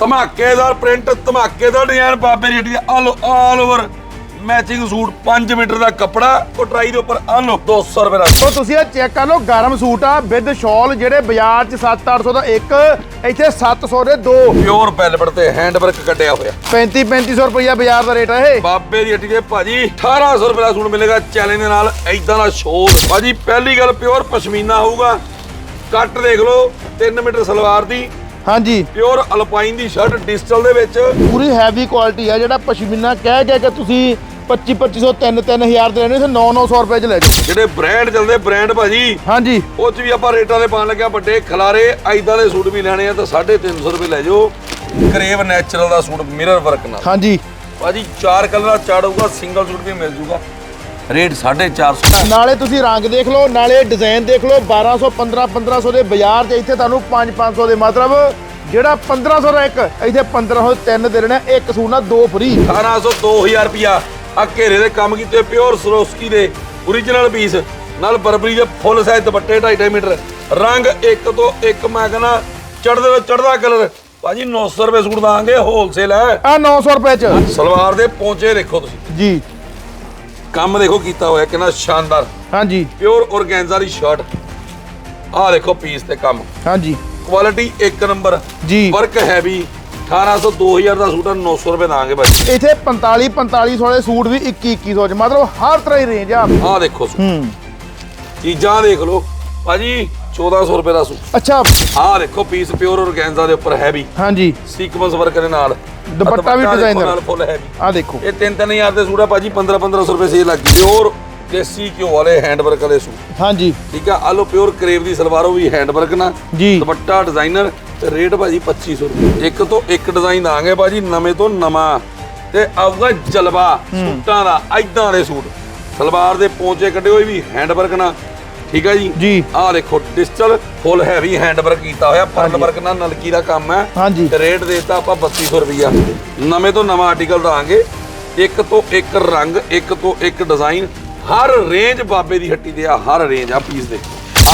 ਧਮਾਕੇਦਾਰ print ਧਮਾਕੇਦਾਰ design ਬਾਬੇ ਦੀ ਹੱਟੀ ਦੇ all all over matching suit 5 meter ਦਾ ਕੱਪੜਾ ਕੋਟਰਾਈ ਦੇ ਉੱਪਰ ਆ ਲਓ 200 ਰੁਪਏ ਦਾ। ਸੋ ਤੁਸੀਂ ਇਹ ਚੈੱਕ ਕਰ ਲਓ ਗਰਮ ਸੂਟ ਆ ਵਿਦ ਸ਼ਾਲ ਜਿਹੜੇ ਬਾਜ਼ਾਰ 'ਚ 7-800 ਦਾ ਇੱਕ ਇੱਥੇ 700 ਦੇ ਦੋ। ਪਿਓਰ ਵੈਲਵਟ ਤੇ ਹੈਂਡ ਵਰਕ ਕੱਢਿਆ ਹੋਇਆ। 35-3500 ਰੁਪਈਆ ਬਾਜ਼ਾਰ ਦਾ ਰੇਟ ਆ ਇਹ। ਬਾਬੇ ਦੀ ਹੱਟੀ ਦੇ ਭਾਜੀ 1800 ਰੁਪਏ ਦਾ ਸੂਟ ਮਿਲੇਗਾ ਚੈਲੰਜ ਦੇ ਨਾਲ ਐਦਾਂ ਦਾ ਸ਼ੋਰ। ਭਾਜੀ ਪਹਿਲੀ ਗੱਲ ਪਿਓਰ ਪਸ਼ਮੀਨਾ ਹੋਊਗਾ। ਕੱਟ ਦੇਖ ਲਓ 3 ਮੀਟਰ ਸਲਵਾਰ ਦੀ ਹਾਂਜੀ। ਪਿਓਰ ਅਲਪਾਈਨ ਦੀ ਸ਼ਰਟ ਡਿਜੀਟਲ ਦੇ ਵਿੱਚ। ਪੂਰੀ ਹੈਵੀ ਕੁਆਲਿਟੀ ਆ ਜਿਹੜਾ ਪਸ਼ਮੀਨਾ ਕਹਿ ਕਹਿ ਕੇ ਤੁਸੀਂ 25-2500 3-3000 ਦੇ ਲੈਣੇ ਤੇ 9-900 ਰੁਪਏ 'ਚ ਲੈ ਜਾਓ। ਜਿਹੜੇ ਬ੍ਰਾਂਡ ਚੱਲਦੇ ਬ੍ਰਾਂਡ ਭਾਜੀ। ਹਾਂਜੀ। ਉਹ ਚ ਵੀ ਆਪਾਂ ਰੇਟਾਂ ਦੇ ਪਾਣ ਲੱਗਿਆ ਵੱਡੇ ਖਲਾਰੇ ਐਦਾਂ ਦੇ ਸੂਟ ਵੀ ਲੈਣੇ ਆ ਤਾਂ 350 ਰੁਪਏ ਲੈ ਜਾਓ। ਕਰੇਵ ਨੈਚੁਰਲ ਦਾ ਸੂਟ ਮਿਰਰ ਵਰਕ ਨਾਲ। ਹਾਂਜੀ। ਭਾਜੀ ਚਾਰ ਕਲਰ ਚਾੜੂਗਾ ਸਿੰਗਲ ਸੂਟ ਵੀ ਮਿਲ ਜੂਗਾ। ਰੇਟ 450 ਨਾਲੇ ਤੁਸੀਂ ਰੰਗ ਦੇਖ ਲਓ ਨਾਲੇ ਡਿਜ਼ਾਈਨ ਦੇਖ ਲਓ 1200 15 1500 ਦੇ ਬਾਜ਼ਾਰ 'ਚ ਇੱਥੇ ਤੁਹਾਨੂੰ 5 500 ਦੇ ਮਤਲਬ ਜਿਹੜਾ 1500 ਦਾ ਇੱਕ ਇੱਥੇ 1500 ਤਿੰਨ ਦੇ ਦੇਣਾ ਇੱਕ ਸੂਟ ਨਾਲ ਦੋ ਫ੍ਰੀ। 1800 2000 ਰੁਪਿਆ ਆ ਘੇਰੇ ਦੇ ਕੰਮ ਕੀਤੇ ਪਿਓਰ ਸਰੋਸਕੀ ਦੇ origignal ਪੀਸ ਨਾਲ ਬਰਬਰੀ ਦੇ ਫੁੱਲ ਸਾਈਜ਼ ਦੁਪੱਟੇ 2.5 ਮੀਟਰ। ਰੰਗ ਇੱਕ ਤੋਂ ਇੱਕ ਮੈਂ ਕਹਿੰਦਾ ਚੜਦੇ ਤੋਂ ਚੜਦਾ ਕਲਰ ਭਾਜੀ 900 ਰੁਪਏ ਸੂਟ ਦਾਂਗੇ ਹੋਲਸੇਲ ਹੈ। ਆ 900 ਰੁਪਏ 'ਚ। ਸਲਵਾਰ ਦੇ ਪੌਂਚੇ ਦੇਖੋ ਤੁਸੀਂ। ਜੀ। ਕੰਮ ਦੇਖੋ ਕੀਤਾ ਹੋਇਆ ਕਿੰਨਾ ਸ਼ਾਨਦਾਰ। ਹਾਂਜੀ। ਪਿਓਰ ਔਰਗੈਂਜ਼ਾ ਦੀ ਸ਼ਰਟ ਆਹ ਦੇਖੋ ਪੀਸ ਤੇ ਕੰਮ। ਹਾਂਜੀ। ਕੁਆਲਿਟੀ ਇੱਕ ਨੰਬਰ ਜੀ। ਵਰਕ ਹੈਵੀ 1800 2000 ਦਾ ਸੂਟ ਆ 900 ਰੁਪਏ ਦਾਂਗੇ ਭਾਜੀ। ਇੱਥੇ 45 4500 ਵਾਲੇ ਸੂਟ ਵੀ 21 2100 ਚ। ਮਤਲਬ ਹਰ ਤਰ੍ਹਾਂ ਦੀ ਰੇਂਜ ਆ। ਆਹ ਦੇਖੋ ਸੂਟ। ਹੂੰ। ਚੀਜ਼ਾਂ ਦੇਖ ਲਓ। ਭਾਜੀ 1400 ਰੁਪਏ ਦਾ ਸੂਟ ਅੱਛਾ। ਆਹ ਦੇਖੋ ਪੀਸ ਪਿਓਰ ਔਰਗੈਂਜ਼ਾ ਦੇ ਉੱਪਰ ਹੈਵੀ ਹਾਂਜੀ। ਸੀਕਵੈਂਸ ਵਰਕ ਦੇ ਨਾਲ। ਦੁਪੱਟਾ ਵੀ designer। ਨਾਲ ਫੁੱਲ ਹੈਵੀ ਆ ਦੇਖੋ। ਇਹ 3-3000 ਦੇ ਸੂਟ ਆ ਭਾਜੀ 15-1500 ਰੁਪਏ ਸੇਲ ਲੱਗੀ ਪਿਓਰ ਦੇਸੀ ਘਿਓ ਵਾਲੇ ਹੈਂਡ ਵਰਕ ਵਾਲੇ ਸੂਟ। ਹਾਂਜੀ। ਠੀਕ ਆ ਆਹ ਲੋ ਪਿਓਰ ਕਰੇਵ ਦੀ ਸਲਵਾਰ ਉਹ ਵੀ ਹੈਂਡ ਵਰਕ ਨਾਲ ਜੀ। ਦੁਪੱਟਾ ਡਿਜ਼ਾਈਨਰ ਤੇ ਰੇਟ ਭਾਜੀ 2500 ਰੁਪਏ। ਇੱਕ ਤੋਂ ਇੱਕ ਡਿਜ਼ਾਈਨ ਦਾਂਗੇ ਭਾਜੀ ਨਵੇਂ ਤੋਂ ਨਵਾਂ। ਤੇ ਆਊਗਾ ਜਲਵਾ ਸੂਟਾਂ ਦਾ ਐਦਾਂ ਦੇ ਸੂਟ। ਸਲਵਾਰ ਦੇ ਪੌਂਚੇ ਕੱਢੇ ਹੋਏ ਵੀ ਹੈਂਡ ਵਰਕ ਨਾਲ ਠੀਕ ਆ ਜੀ? ਜੀ। ਆਹ ਦੇਖੋ digital full heavy hand work ਕੀਤਾ ਹੋਇਆ ਫਰਲ ਵਰਕ ਨਾਲ ਨਲਕੀ ਦਾ ਕੰਮ ਹੈ। ਹਾਂਜੀ। ਤੇ ਰੇਟ ਦੇਤਾ ਆਪਾਂ 3200 ਰੁਪਈਆ। ਨਵੇਂ ਤੋਂ ਨਵਾਂ ਆਰਟੀਕਲ ਦਾਂਗੇ ਇੱਕ ਤੋਂ ਇੱਕ ਰੰਗ ਇੱਕ ਤੋਂ ਇੱਕ ਡਿਜ਼ਾਈਨ ਹਰ ਰੇਂਜ ਬਾਬੇ ਦੀ ਹੱਟੀ ਦੇ ਆ ਹਰ ਰੇਂਜ ਆ ਪੀਸ ਦੇ।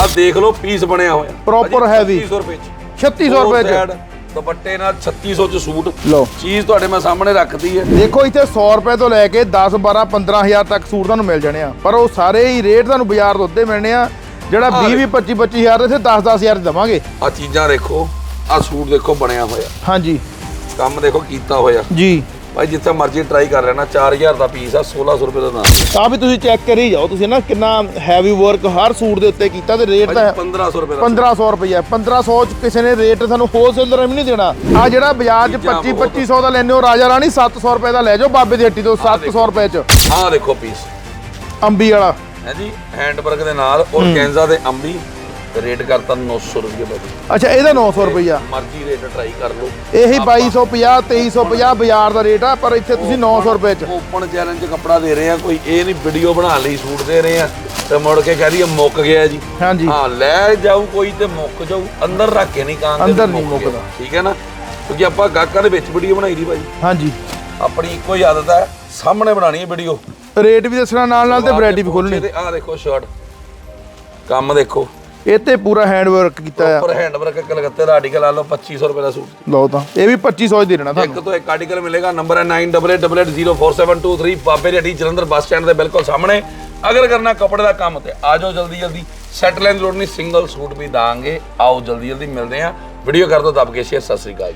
ਆਹ ਦੇਖ ਲਓ ਪੀਸ ਬਣਿਆ ਹੋਇਆ। ਭਾਜੀ heavy। 3600 ਰੁਪਏ ਚ। 3600 ਰੁਪਏ ਚ। ਦੁਪੱਟੇ ਨਾਲ 3600 ਚ ਸੂਟ। ਲਓ। ਚੀਜ਼ ਤੁਹਾਡੇ ਮੈਂ ਸਾਹਮਣੇ ਰੱਖਦੀ ਹੈ। ਦੇਖੋ ਇੱਥੇ 100 ਰੁਪਏ ਤੋਂ ਲੈ ਕੇ 10 12 15000 ਤੱਕ ਸੂਟ ਤੁਹਾਨੂੰ ਮਿਲ ਜਾਣੇ ਆ। ਪਰ ਉਹ ਸਾਰੇ ਹੀ ਰੇਟ ਤੁਹਾਨੂੰ ਬਾਜ਼ਾਰ ਤੋਂ ਉੱਤੇ ਮਿਲਣੇ ਆ। ਜਿਹੜਾ 20 20 25 25000 ਦੇ ਇੱਥੇ 10 10000 ਦੇਵਾਂਗੇ। ਆ ਚੀਜ਼ਾਂ ਦੇਖੋ ਆ ਸੂਟ ਦੇਖੋ ਬਣਿਆ ਹੋਇਆ। ਹਾਂਜੀ। ਕੰਮ ਦੇਖੋ ਕੀਤਾ ਹੋਇਆ। ਜੀ। ਭਾਈ ਜਿੱਥੇ ਮਰਜ਼ੀ ਟਰਾਈ ਕਰ ਲੈਣਾ 4000 ਦਾ ਪੀਸ ਆ 1600 ਰੁਪਏ ਦਾ ਦਾਮ ਤਾਂ ਵੀ ਤੁਸੀਂ ਚੈੱਕ ਕਰੀ ਜਾਓ ਤੁਸੀਂ ਨਾ ਕਿੰਨਾ ਹੈਵੀ ਵਰਕ ਹਰ ਸੂਟ ਦੇ ਉੱਤੇ ਕੀਤਾ ਤੇ ਰੇਟ ਤਾਂ ਭਾਜੀ 1500 ਰੁਪਏ ਦਾ 1500 ਰੁਪਏ 1500 ਚ ਕਿਸੇ ਨੇ ਰੇਟ ਤੁਹਾਨੂੰ ਹੋਲਸੇਲਰ ਵੀ ਨਹੀਂ ਦੇਣਾ। ਆ ਜਿਹੜਾ ਬਾਜ਼ਾਰ 'ਚ ਚੀਜ਼ਾਂ 25 ਬਹੁਤ। 2500 ਦਾ ਲੈਣੇ ਹੋ ਰਾਜਾ ਰਾਣੀ 700 ਰੁਪਏ ਦਾ ਲੈ ਜਾਓ ਬਾਬੇ ਦੀ ਹੱਟੀ ਤੋਂ 700 ਰੁਪਏ ਚ। ਆਹ ਦੇਖੋ ਪੀਸ ਅੰਬੀ ਵਾਲਾ। ਹੈ ਜੀ ਹੈਂਡ ਵਰਕ ਦੇ ਨਾਲ ਔਰਗੈਂਜ਼ਾ ਦੇ ਅੰਬੀ। ਤੇ ਰੇਟ ਕਰਤਾ 900 ਰੁਪਏ ਭਾਜੀ ਅੱਛਾ ਇਹਦਾ 900 ਰੁਪਈਆ। ਮਰਜ਼ੀ ਰੇਟ ਟਰਾਈ ਕਰ ਲਓ। ਇਹੀ 2250 2350 ਬਾਜ਼ਾਰ ਦਾ ਰੇਟ ਆ ਪਰ ਇੱਥੇ ਤੁਸੀਂ 900 ਰੁਪਏ ਚ। ਓਪਨ ਚੈਲੰਜ ਕੱਪੜਾ ਦੇ ਰਹੇ ਆ ਕੋਈ ਇਹ ਨਹੀਂ ਵੀਡੀਓ ਬਣਾ ਲਈ ਸੂਟ ਦੇ ਰਹੇ ਆ ਤੇ ਮੁੜ ਕੇ ਕਹਿ ਦਈਏ ਮੁੱਕ ਗਿਆ ਜੀ। ਹਾਂਜੀ। ਹਾਂ ਲੈ ਜਾਊ ਕੋਈ ਤੇ ਮੁੱਕ ਜਾਊ ਅੰਦਰ ਰੱਖ ਕੇ ਨਹੀਂ ਕਾਂ ਅੰਦਰ ਨਹੀਂ ਮੁੱਕਦਾ। ਠੀਕ ਹੈ ਨਾ? ਕਿਉਂਕਿ ਆਪਾਂ ਗਾਹਕਾਂ ਦੇ ਵਿੱਚ ਵੀਡੀਓ ਬਣਾਈ ਦੀ ਭਾਈ ਹਾਂਜੀ। ਆਪਣੀ ਇੱਕੋ ਹੀ ਆਦਤ ਹੈ ਸਾਹਮਣੇ ਬਣਾਣੀ ਹੈ ਵੀਡੀਓ ਰੇਟ ਵੀ ਦੱਸਣਾ ਨਾਲ ਨਾਲ ਤੇ ਵੈਰਾਈਟੀ ਵੀ ਖੋਲਣੀ ਤੇ ਆਹ ਦੇਖੋ ਸ਼ਰਟ ਕੰਮ ਦੇਖੋ। ਇਹ ਤੇ ਪੂਰਾ ਹੈਂਡ ਵਰਕ ਕੀਤਾ ਆ। ਉੱਪਰ ਹੈਂਡ ਵਰਕ ਕਲਕੱਤੇ ਦਾ ਆਰਟੀਕਲ ਆ ਲਓ 2500 ਰੁਪਏ ਦਾ ਸੂਟ। ਲਓ ਤਾਂ ਇਹ ਵੀ 2500 ਹੀ ਦੇ ਦੇਣਾ ਇੱਕ ਤੁਹਾਨੂੰ ਤੋਂ ਇੱਕ ਆਰਟੀਕਲ ਮਿਲੇਗਾ ਨੰਬਰ ਹੈ 9888047723 ਬਾਬੇ ਰੇਡੀ ਜਲੰਧਰ ਬੱਸ ਸਟੈਂਡ ਦੇ ਬਿਲਕੁਲ ਸਾਹਮਣੇ। ਅਗਰ ਕਰਨਾ ਕੱਪੜੇ ਦਾ ਕੰਮ ਤੇ ਆ ਜਾਓ ਜਲਦੀ ਜਲਦੀ। ਸੈਟ ਦੀ ਲੋੜ ਨਹੀਂ ਸਿੰਗਲ ਸੂਟ ਵੀ ਦਾਂਗੇ। ਆਓ ਜਲਦੀ ਜਲਦੀ ਮਿਲਦੇ ਆ ਵੀਡੀਓ ਕਰ ਦੋ ਦੱਬ ਕੇ ਸ਼ੇਅਰ ਸਤਿ ਸ੍ਰੀ ਅਕਾਲ ਜੀ।